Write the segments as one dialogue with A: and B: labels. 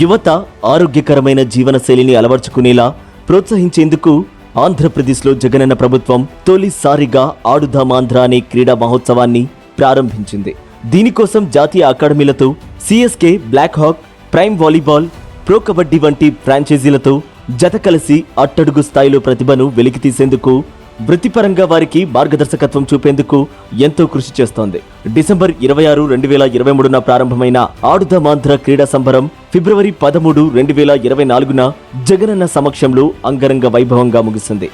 A: యువత ఆరోగ్యకరమైన జీవనశైలిని అలవర్చుకునేలా ప్రోత్సహించేందుకు ఆంధ్రప్రదేశ్లో జగనన్న ప్రభుత్వం తొలిసారిగా ఆడుదామాంధ్ర అనే క్రీడా మహోత్సవాన్ని ప్రారంభించింది. దీనికోసం జాతీయ అకాడమీలతో CSK black hawk prime volleyball pro kabaddi వంటి ఫ్రాంచైజీలతో జత కలిసి అట్టడుగు స్థాయిలో ప్రతిభను వెలికితీసేందుకు వృత్తిపరంగా వారికి మార్గదర్శకత్వం చూపేందుకు ఎంతో కృషి చేస్తోంది. డిసెంబర్ ఇరవై ఆరు రెండు వేల ఇరవై మూడున ప్రారంభమైన ఆడుదామాంధ్ర క్రీడా సంబరం ఫిబ్రవరి పదమూడు రెండు వేల ఇరవై నాలుగున జగనన్న సమక్షంలో అంగరంగ వైభవంగా ముగిసింది.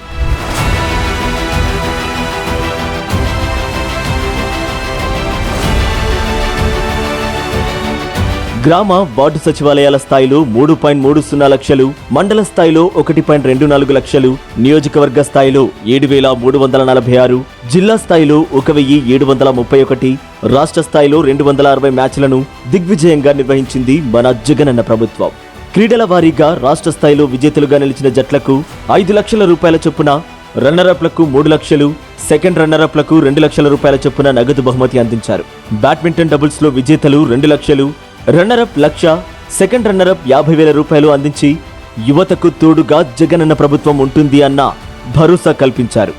A: గ్రామ వార్డు సచివాలయాల స్థాయిలో మూడు పాయింట్ మూడు సున్నా లక్షలు మండల స్థాయిలో ఒకటి పాయింట్ రెండు నాలుగు లక్షలు నియోజకవర్గ స్థాయిలో ఏడు వేల మూడు వందల నలభై ఆరు జిల్లా స్థాయిలో ఒక వెయ్యి ఏడు వందల ముప్పై ఒకటి రాష్ట్ర స్థాయిలో రెండు వందల అరవై మ్యాచ్లను దిగ్విజయంగా నిర్వహించింది మన జగనన్న ప్రభుత్వం. క్రీడల వారీగా రాష్ట్ర స్థాయిలో విజేతలుగా నిలిచిన జట్లకు ఐదు లక్షల రూపాయల చొప్పున రన్నరప్లకు మూడు లక్షలు సెకండ్ రన్నరప్లకు రెండు లక్షల రూపాయల చొప్పున నగదు బహుమతి అందించారు. బ్యాడ్మింటన్ డబుల్స్లో విజేతలు రెండు లక్షలు రన్నరప్ లక్ష సెకండ్ రన్నరప్ యాభై వేల రూపాయలు అందించి యువతకు తోడుగా జగనన్న ప్రభుత్వం ఉంటుంది అన్న భరోసా కల్పించారు.